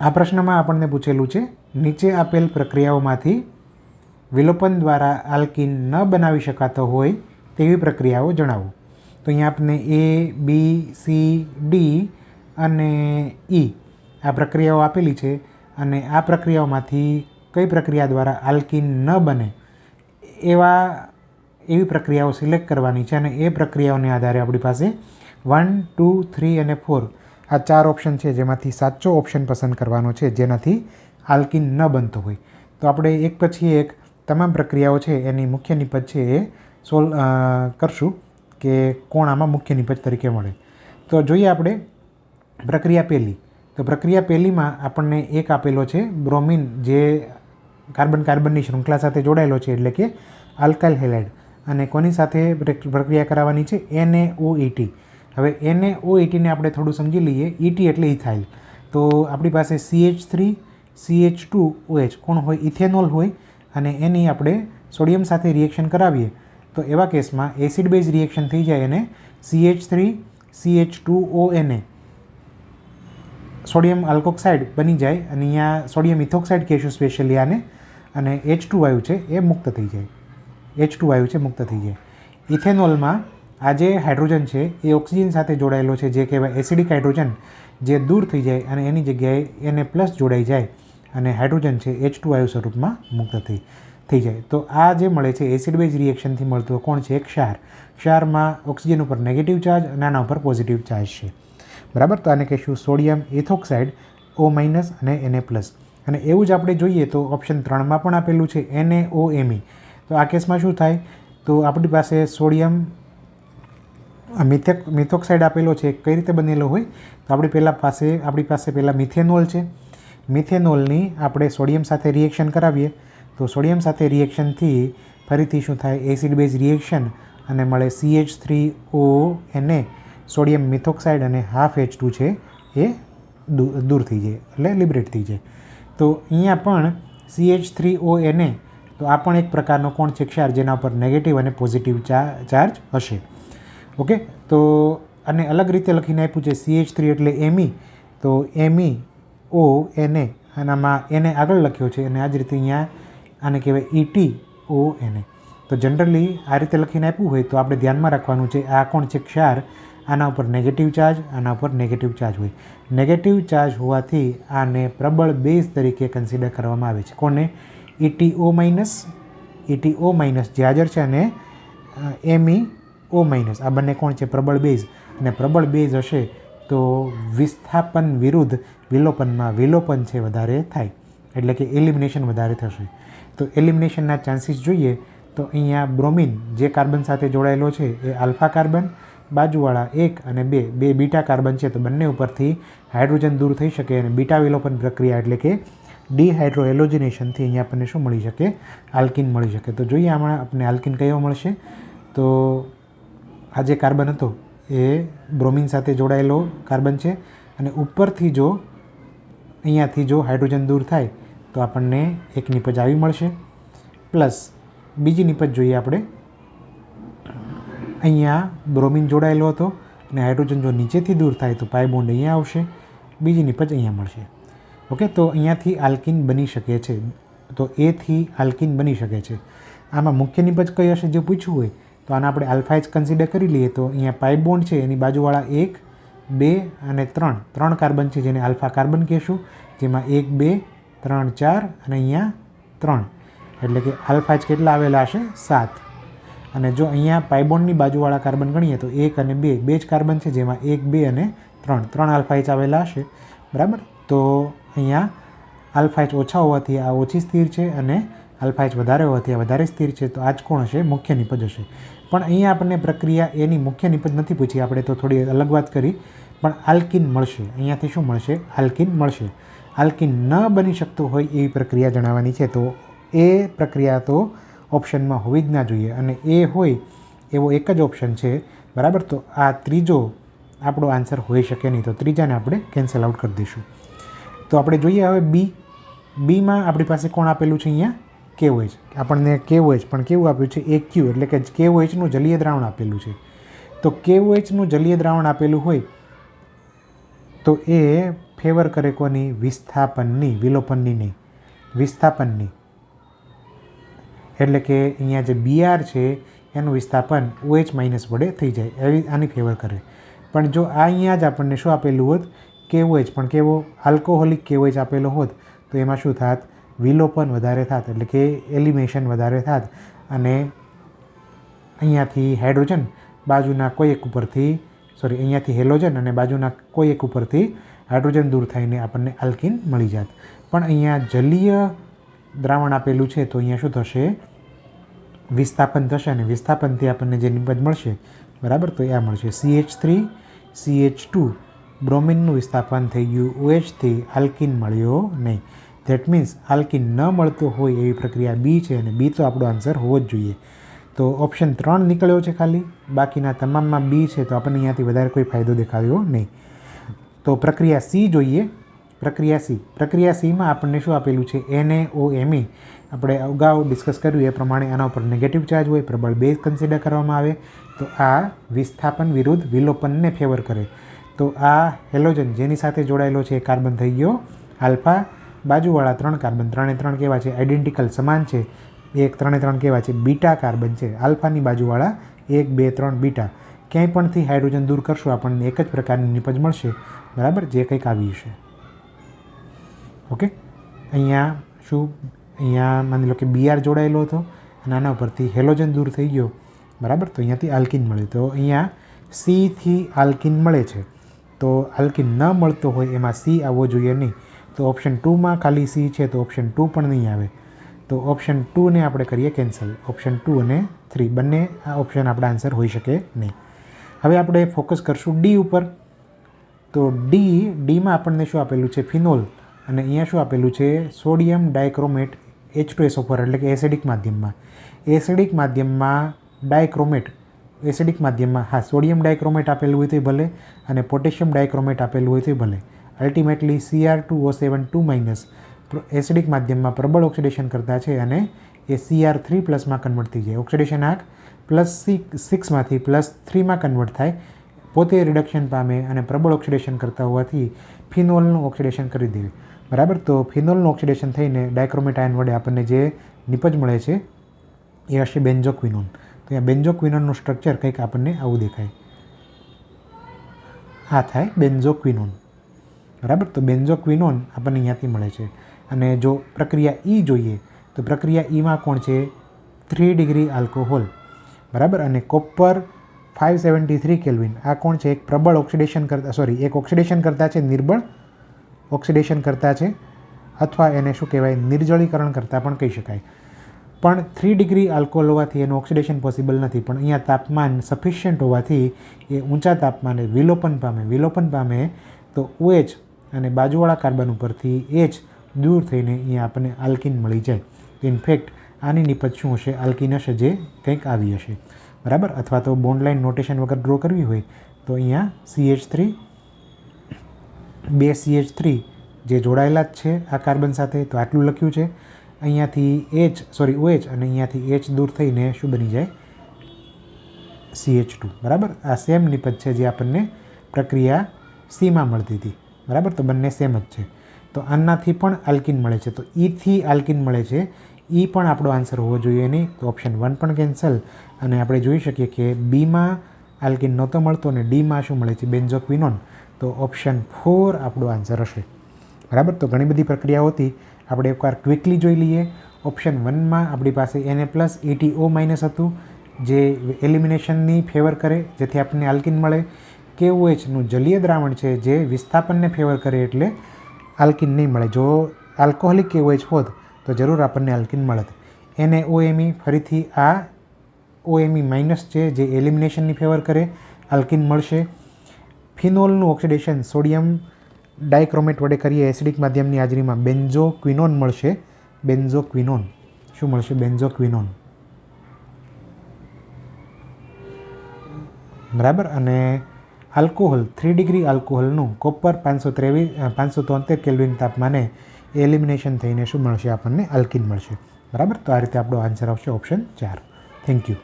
આ પ્રશ્નમાં આપણને પૂછેલું છે, નીચે આપેલ પ્રક્રિયાઓમાંથી વિલોપન દ્વારા આલ્કિન ન બનાવી શકાતો હોય તેવી પ્રક્રિયાઓ જણાવો. તો અહીંયા આપને એ બી સી ડી અને ઈ આ પ્રક્રિયાઓ આપેલી છે અને આ પ્રક્રિયાઓમાંથી કઈ પ્રક્રિયા દ્વારા આલ્કિન ન બને એવા, એવી પ્રક્રિયાઓ સિલેક્ટ કરવાની છે અને એ પ્રક્રિયાઓને આધારે આપણી પાસે વન ટુ થ્રી અને ફોર આ ચાર ઓપ્શન છે જેમાંથી સાચો ઓપ્શન પસંદ કરવાનો છે, જેનાથી આલ્કિન ન બનતો હોય. તો આપણે એક પછી એક તમામ પ્રક્રિયાઓ છે, એની મુખ્ય નિપજ છે એ સોલ કરશું કે કોણ આમાં મુખ્ય નિપજ તરીકે મળે. તો જોઈએ આપણે પ્રક્રિયા પહેલી. તો પ્રક્રિયા પહેલીમાં આપણને એક આપેલો છે બ્રોમિન, જે કાર્બન કાર્બનની શૃંખલા સાથે જોડાયેલો છે, એટલે કે આલ્કાઇલ હેલાઇડ. અને કોની સાથે પ્રક- પ્રક્રિયા કરાવવાની છે? એને ઓ ઈટી હવે એને ઓ એટીને આપણે થોડું સમજી લઈએ. ઇટી એટલે ઇથાઇલ તો આપણી પાસે CH three CH two OH કોણ હોય? ઇથેનોલ હોય અને એની આપણે સોડિયમ સાથે રિએક્શન કરાવીએ. તો એવા કેસમાં એસિડ બેઝ રિએક્શન થઈ જાય અને CH three CH two O એને સોડિયમ આલ્કોક્સાઇડ બની જાય અને અહીંયા સોડિયમ ઇથોક્સાઇડ કહેશું સ્પેશિયલી આને. અને એચ ટુ વાયુ છે એ મુક્ત થઈ જાય. એચ ટુ વાયુ છે મુક્ત થઈ જાય. ઇથેનોલમાં આ જે હાઇડ્રોજન છે, એ ઓક્સિજન સાથે જોડાયેલો છે, જે કહેવાય એસિડિક હાઇડ્રોજન, જે દૂર થઈ જાય અને એની જગ્યાએ એને પ્લસ જોડાઈ જાય અને હાઇડ્રોજન છે એચ ટુ વાયુ સ્વરૂપમાં મુક્ત થઈ થઈ જાય. તો આ જે મળે છે, એસિડ બેઝ રિએક્શનથી મળતો કોણ છે? એક ક્ષાર. ક્ષારમાં ઓક્સિજન ઉપર નેગેટિવ ચાર્જ અને આના ઉપર પોઝિટિવ ચાર્જ છે. બરાબર? તો આને કહીશું સોડિયમ એથોક્સાઇડ ઓ માઇનસ અને એને પ્લસ અને એવું જ આપણે જોઈએ તો ઓપ્શન ત્રણમાં પણ આપેલું છે એને ઓ એમી તો આ કેસમાં શું થાય? તો આપણી પાસે સોડિયમ મિથેક મિથોક્સાઇડ આપેલો છે, કઈ રીતે બનેલો હોય? તો આપણી પહેલાં પાસે આપણી પાસે પહેલાં મિથેનોલ છે. મિથેનોલની આપણે સોડિયમ સાથે રિએક્શન કરાવીએ. તો સોડિયમ સાથે રિએક્શનથી ફરીથી શું થાય? એસિડ બેઝ રિએક્શન અને મળે સીએચ થ્રી ઓ એને સોડિયમ મિથોક્સાઇડ અને હાફ એચ ટુ છે, એ દૂર થઈ જાય, એટલે લિબરેટ થઈ જાય. તો અહીંયા પણ સીએચ થ્રી ઓ એને તો આ પણ એક પ્રકારનો કોણ છે? ક્ષાર, જેના ઉપર નેગેટિવ અને પોઝિટિવ ચાર્જ હશે. ઓકે? તો આને અલગ રીતે લખીને આપ્યું છે સીએચ થ્રી એટલે એમી તો એમી ઓ એને આનામાં એને આગળ લખ્યો છે અને આ જ રીતે અહીંયા આને કહેવાય ઈટી ઓ એને તો જનરલી આ રીતે લખીને આપ્યું હોય તો આપણે ધ્યાનમાં રાખવાનું છે આ કોણ છે ક્ષાર? આના ઉપર નેગેટિવ ચાર્જ આના ઉપર નેગેટિવ ચાર્જ હોય. નેગેટિવ ચાર્જ હોવાથી આને પ્રબળ બેઝ તરીકે કન્સિડર કરવામાં આવે છે. કોને? ઈટીઓ માઇનસ ઈટીઓ માઇનસ જે હાજર છે અને એમઈ ઓ માઇનસ. આ બંને કોણ છે? પ્રબળ બેઝ. અને પ્રબળ બેઝ હશે તો વિસ્થાપન વિરુદ્ધ વિલોપનમાં વિલોપન છે વધારે થાય. એટલે કે એલિમિનેશન વધારે થશે. તો એલિમિનેશનના ચાન્સીસ જોઈએ તો અહીંયા બ્રોમિન જે કાર્બન સાથે જોડાયેલો છે એ આલ્ફા કાર્બન, બાજુવાળા એક અને બે બે બીટા કાર્બન છે. તો બંને ઉપરથી હાઇડ્રોજન દૂર થઈ શકે અને બીટા વિલોપન પ્રક્રિયા એટલે કે ડીહાઇડ્રો એલોજિનેશનથી અહીંયા આપણને શું મળી શકે? આલ્કિન મળી શકે. તો જોઈએ આમાં આપણને આલ્કિન કયો મળશે? તો આ જે કાર્બન હતો, એ બ્રોમિન સાથે જોડાયેલો કાર્બન છે અને ઉપરથી જો, અહીંયાથી જો હાઇડ્રોજન દૂર થાય, તો આપણને એક નિપજ આવી મળશે. પ્લસ, બીજી નિપજ જોઈએ આપણે. અહીંયા બ્રોમિન જોડાયેલો હતો અને હાઇડ્રોજન જો નીચેથી દૂર થાય, તો પાય બોન્ડ અહીંયા આવશે, બીજી નિપજ અહીંયા મળશે. ઓકે, તો અહીંયાથી આલ્કિન બની શકે છે. તો એથી આલ્કિન બની શકે છે. આમાં મુખ્ય નિપજ કઈ હશે, જે પૂછવું હોય તો આને આપણે આલ્ફા એચ કન્સિડર કરી લઈએ તો અહીંયા પાઇપ બોન્ડ છે, એની બાજુવાળા એક, બે અને ત્રણ. ત્રણ કાર્બન છે જેને આલ્ફા કાર્બન કહેશું, જેમાં એક, બે, ત્રણ, ચાર અને અહીંયા ત્રણ. એટલે કે આલ્ફા એચ કેટલા આવેલા હશે? સાત. અને જો અહીંયા પાઇબોન્ડની બાજુવાળા કાર્બન ગણીએ તો એક અને બે બે જ કાર્બન છે જેમાં એક, બે અને ત્રણ. ત્રણ આલ્ફા એચ આવેલા હશે. બરાબર? તો અહીંયા આલ્ફા એચ ઓછા હોવાથી આ ઓછી સ્થિર છે અને આલ્ફા એચ વધારે હોવાથી આ વધારે સ્થિર છે, તો આ જ કોણ હશે? મુખ્ય નિપજ હશે. પણ અહીંયા આપણને પ્રક્રિયા એની મુખ્ય નિપજ નથી પૂછી. આપણે તો થોડી અલગ વાત કરી. પણ આલ્કિન મળશે. અહીંયાથી શું મળશે? આલ્કિન મળશે. આલ્કિન ન બની શકતું હોય એવી પ્રક્રિયા જણાવવાની છે. તો એ પ્રક્રિયા તો ઓપ્શનમાં હોવી જ ના જોઈએ. અને એ હોય એવો એક જ ઓપ્શન છે. બરાબર? તો આ ત્રીજો આપણો આન્સર હોઈ શકે નહીં. તો ત્રીજાને આપણે કેન્સલ આઉટ કરી દઈશું. તો આપણે જોઈએ હવે બી બીમાં આપણી પાસે કોણ આપેલું છે અહીંયા? કેવોએચ આપણને કેવોએચ પણ કેવું આપ્યું છે? એ ક્યુ, એટલે કે કેવોએચનું જલીય દ્રાવણ આપેલું છે. તો કેવોએચનું જલીય દ્રાવણ આપેલું હોય, તો એ ફેવર કરે કોની? વિસ્થાપનની, વિલોપનની નહીં. વિસ્થાપનની. એટલે કે અહીંયા જે બીઆર છે, એનું વિસ્થાપન ઓએચ માઇનસ વડે થઈ જાય. એવી આની ફેવર કરે. પણ જો આ અહીંયા જ આપણને શું આપેલું હોત? કેવોએચ. પણ કેવો? આલ્કોહોલિક કેવોએચ આપેલો હોત, તો એમાં શું થાત? વિલોપન વધારે થાત, એટલે કે એલિમિનેશન વધારે થાત. અને અહીંયાથી હાઇડ્રોજન બાજુના કોઈ એક ઉપરથી સોરી અહીંયાથી હેલોજન અને બાજુના કોઈ એક ઉપરથી હાઇડ્રોજન દૂર થઈને આપણને આલ્કિન મળી જાત. પણ અહીંયા જલીય દ્રાવણ આપેલું છે, તો અહીંયા શું થશે? વિસ્થાપન થશે અને વિસ્થાપનથી આપણને જે નિપજ મળશે, બરાબર? તો એ આ મળશે. C H three C H two બ્રોમિનનું વિસ્થાપન થઈ ગયું. ઓએચથી આલ્કિન મળ્યો નહીં. ધેટ મીન્સ આલ્કિન ન મળતો હોય એવી પ્રક્રિયા બી છે અને બી તો આપણો આન્સર હોવો જ જોઈએ. તો ઓપ્શન ત્રણ નીકળ્યો છે ખાલી. બાકીના તમામમાં બી છે તો આપણને અહીંયાથી વધારે કોઈ ફાયદો દેખાયો નહીં. તો પ્રક્રિયા સી જોઈએ. પ્રક્રિયા સી. પ્રક્રિયા સીમાં આપણને શું આપેલું છે? એને ઓ એમઈ આપણે અગાઉ ડિસ્કસ કર્યું એ પ્રમાણે આના ઉપર નેગેટિવ ચાર્જ હોય, પ્રબળ બેઝ કન્સિડર કરવામાં આવે. તો આ વિસ્થાપન વિરુદ્ધ વિલોપનને ફેવર કરે. તો આ હેલોજન જેની સાથે જોડાયેલો છે એ કાર્બન થઈ ગયો. આલ્ફા બાજુવાળા ત્રણ કાર્બન ત્રણે ત્રણ કેવા છે? આઈડેન્ટિકલ સમાન છે. એક ત્રણે ત્રણ કેવા છે? બીટા કાર્બન છે. આલ્ફાની બાજુવાળા એક, બે, ત્રણ બીટા. ક્યાંય પણથી હાઇડ્રોજન દૂર કરશું? આપણને એક જ પ્રકારની નિપજ મળશે. બરાબર? જે કંઈક આવી છે ઓકે? અહીંયા શું? અહીંયા માની લો કે બીઆર જોડાયેલો હતો. અને આના ઉપરથી હેલોજન દૂર થઈ ગયો. બરાબર? તો અહીંયાથી આલ્કિન મળે. તો અહીંયા સીથી આલ્કિન મળે છે. તો આલ્કિન ન મળતો હોય એમાં સી આવવો જોઈએ નહીં. તો ઓપ્શન ટુમાં ખાલી સી છે, તો ઓપ્શન ટુ પણ નહીં આવે. તો ઓપ્શન ટુને આપણે કરીએ કેન્સલ ઓપ્શન ટુ અને થ્રી બંને આ ઓપ્શન આપણા આન્સર હોઈ શકે નહીં. હવે આપણે ફોકસ કરશું ડી ઉપર. તો ડી ડીમાં આપણને શું આપેલું છે? ફિનોલ અને અહીંયા શું આપેલું છે? Sodium dichromate H two S O four એટલે કે એસિડિક માધ્યમમાં. એસિડિક માધ્યમમાં ડાયક્રોમેટ એસિડિક માધ્યમમાં, હા સોડિયમ ડાયક્રોમેટ આપેલું હોય તો ભલે, અને પોટેશિયમ ડાયક્રોમેટ આપેલું હોય તો ભલે. Ultimately CR two O seven two minus acidic માધ્યમમાં પ્રબળ ઓક્સિડેશન કરતા છે અને એ સીઆર થ્રી પ્લસમાં કન્વર્ટ થઈ જાય. ઓક્સિડેશન આંક પ્લસ સિક્સ સિક્સમાંથી પ્લસ થ્રીમાં કન્વર્ટ થાય. પોતે રિડક્શન પામે અને પ્રબળ ઓક્સિડેશન કરતા હોવાથી ફિનોલનું ઓક્સિડેશન કરી દેવું બરાબર? તો ફિનોલનું ઓક્સિડેશન થઈને ડાયક્રોમેટ આયન વડે આપણને જે નિપજ મળે છે, એ હશે બેન્ઝોક્વિનોન તો એ બેન્ઝોક્વિનોનનું સ્ટ્રક્ચર કંઈક આપણને આવું દેખાય. આ થાય બેન્ઝોક્વિનોન બરાબર? તો બેન્ઝોક્વિનોન આપણને અહીંયાથી મળે છે. અને જો પ્રક્રિયા ઈ જોઈએ, તો પ્રક્રિયા ઈમાં કોણ છે? Three degree alcohol. બરાબર? અને copper five seventy three kelvin. આ કોણ છે? એક પ્રબળ ઓક્સિડેશન કરતા, સોરી, એક ઓક્સિડેશન કરતા છે, નિર્બળ ઓક્સિડેશન કરતા છે, અથવા એને શું કહેવાય? નિર્જળીકરણ કરતાં પણ કહી શકાય. પણ થ્રી ડિગ્રી આલ્કોહોલ હોવાથી એનું ઓક્સિડેશન પોસિબલ નથી. પણ અહીંયા તાપમાન સફિશિયન્ટ હોવાથી એ ઊંચા તાપમાને વિલોપન પામે. વિલોપન પામે તો ઓએચ અને બાજુવાળા કાર્બન ઉપરથી એચ દૂર થઈને અહીંયા આપણને આલ્કિન મળી જાય. ઇનફેક્ટ આની નિપજ શું હશે? આલ્કિન હશે જે કંઈક આવી હશે. બરાબર? અથવા તો બોન્ડ લાઇન નોટેશન વગર ડ્રો કરવી હોય, તો અહીંયા સીએચ થ્રી બે સીએચ થ્રી જે જોડાયેલા જ છે આ કાર્બન સાથે, તો આટલું લખ્યું છે. અહીંયાથી એચ સોરી ઓએચ અને અહીંયાથી એચ દૂર થઈને શું બની જાય? સીએચ ટુ બરાબર? આ સેમ નિપજ છે જે આપણને પ્રક્રિયા સીમાં મળતી હતી. બરાબર? તો બંને સેમ જ છે. તો આનાથી પણ આલ્કિન મળે છે. તો ઈથી આલ્કિન મળે છે. ઈ પણ આપણો આન્સર હોવો જોઈએ નહીં. તો ઓપ્શન વન પણ કેન્સલ અને આપણે જોઈ શકીએ કે બીમાં આલ્કિન નહોતો મળતો અને ડીમાં શું મળે છે? બેન્ઝોક્વિનોન. તો ઓપ્શન ફોર આપણો આન્સર હશે. બરાબર? તો ઘણી બધી પ્રક્રિયાઓ હતી. આપણે એકવાર ક્વિકલી જોઈ લઈએ. ઓપ્શન વનમાં આપણી પાસે એને પ્લસ એટી ઓ માઇનસ હતું, જે એલિમિનેશનની ફેવર કરે, જેથી આપણને આલ્કિન મળે. કેઓએચનું જલીય દ્રાવણ છે જે વિસ્થાપનને ફેવર કરે એટલે આલ્કિન નહીં મળે. જો આલ્કોહોલિક કેઓએચ હોત, તો જરૂર આપણને આલ્કિન મળત. એને ઓએમઈ ફરીથી આ ઓએમઈ માઇનસ છે જે એલિમિનેશનની ફેવર કરે આલ્કિન મળશે. ફિનોલનું ઓક્સિડેશન સોડિયમ ડાયક્રોમેટ વડે કરીએ એસિડિક માધ્યમની હાજરીમાં બેન્ઝો ક્વિનોન મળશે. બેન્ઝો ક્વિનોન શું મળશે? બેન્ઝો ક્વિનોન બરાબર? અને આલ્કોહોલ, થ્રી ડિગ્રી આલ્કોહોલનું કોપર પાંચસો ત્રેવીસ પાંચસો તોતેર કેલ્વિન તાપમાને એલિમિનેશન થઈને શું મળશે? આપણને આલ્કિન મળશે. બરાબર? તો આ રીતે આપણો આન્સર આવશે ઓપ્શન ચાર. Thank you.